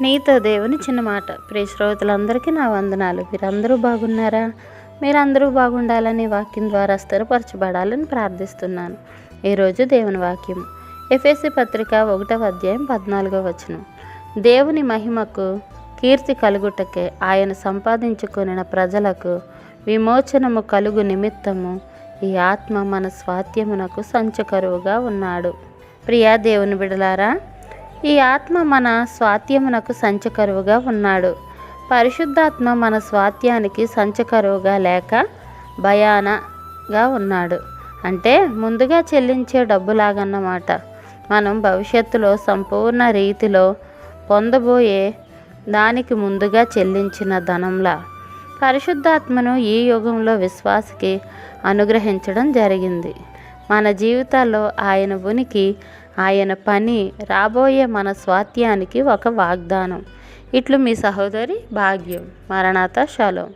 నీతో దేవుని చిన్న మాట. ప్రియ శ్రోతలందరికీ నా వందనాలు. మీరందరూ బాగున్నారా? మీరందరూ బాగుండాలని వాక్యం ద్వారా స్థిరపరచబడాలని ప్రార్థిస్తున్నాను. ఈరోజు దేవుని వాక్యం. ఎఫ్ఎస్సి పత్రిక ఒకటవ అధ్యాయం పద్నాలుగో వచనం. దేవుని మహిమకు కీర్తి కలుగుటకే ఆయన సంపాదించుకున్న ప్రజలకు విమోచనము కలుగు నిమిత్తము ఈ ఆత్మ మన స్వాత్యమునకు సంచకరువుగా ఉన్నాడు. ప్రియా దేవుని బిడలారా ఈ ఆత్మ మన స్వాత్యమునకు సంచకరువుగా ఉన్నాడు. పరిశుద్ధాత్మ మన స్వాత్యానికి సంచకరువుగా లేక భయానగా ఉన్నాడు. అంటే ముందుగా చెల్లించే డబ్బులాగన్నమాట. మనం భవిష్యత్తులో సంపూర్ణ రీతిలో పొందబోయే దానికి ముందుగా చెల్లించిన ధనంలా. పరిశుద్ధాత్మను ఈ యుగంలో విశ్వాసకి అనుగ్రహించడం జరిగింది. మన జీవితాల్లో ఆయన ఉనికి ఆయన పని రాబోయే మన స్వాత్యానికి ఒక వాగ్దానం. ఇట్లు మీ సహోదరి భాగ్యం. మరణాత షాలోం.